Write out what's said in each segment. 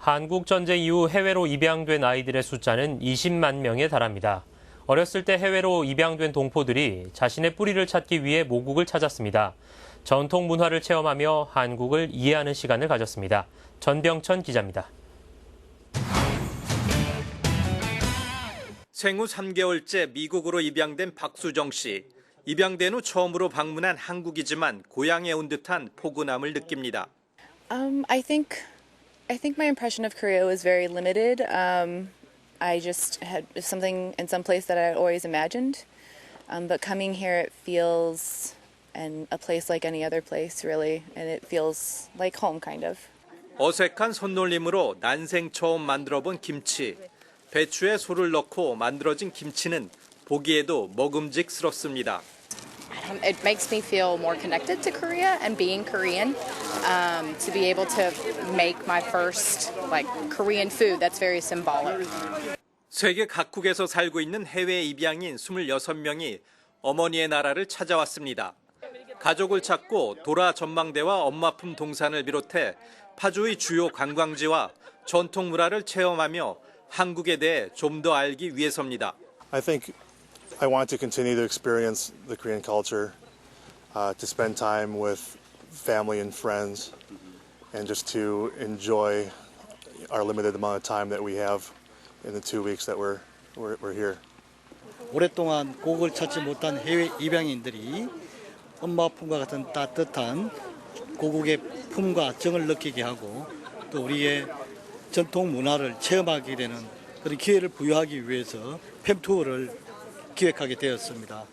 한국 전쟁 이후 해외로 입양된 아이들의 숫자는 20만 명에 달합니다. 어렸을 때 해외로 입양된 동포들이 자신의 뿌리를 찾기 위해 모국을 찾았습니다. 전통 문화를 체험하며 한국을 이해하는 시간을 가졌습니다. 전병천 기자입니다. 생후 3개월째 미국으로 입양된 박수정 씨. 입양된 후 처음으로 방문한 한국이지만 고향에 온 듯한 포근함을 느낍니다. Um, I think, I think my impression of Korea was very limited. Um, I just had something in some place that I had always imagined, um, but coming here, it feels and a place like any other place, really, and it feels like home, kind of. 어색한 손놀림으로 난생 처음 만들어본 김치. 배추에 소를 넣고 만들어진 김치는 보기에도 먹음직스럽습니다. Um, it makes me feel more connected to Korea and being Korean. Um, to be able to make my first like Korean food, that's very symbolic. 세계 각국에서 살고 있는 해외 입양인 26명이 어머니의 나라를 찾아왔습니다. 가족을 찾고 도라 전망대와 엄마품 동산을 비롯해 파주의 주요 관광지와 전통 문화를 체험하며 한국에 대해 좀 더 알기 위해서입니다. I think I want to continue to experience the Korean culture, uh, to spend time with family and friends, and just to enjoy our limited amount of time that we have in the two weeks that we're, we're, we're here. 오랫동안 고국을 찾지 못한 해외 입양인들이 엄마 품과 같은 따뜻한 고국의 품과 정을 느끼게 하고 또 우리의 전통 문화를 체험하게 되는 그런 기회를 부여하기 위해서 팸투어를 기획하게 되었습니다.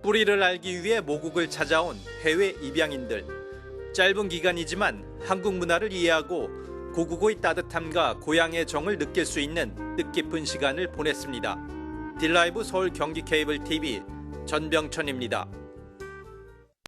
뿌리를 알기 위해 모국을 찾아온 해외 입양인들. 짧은 기간이지만 한국 문화를 이해하고 고국의 따뜻함과 고향의 정을 느낄 수 있는 뜻깊은 시간을 보냈습니다. 딜라이브 서울 경기 케이블 TV 전병천입니다.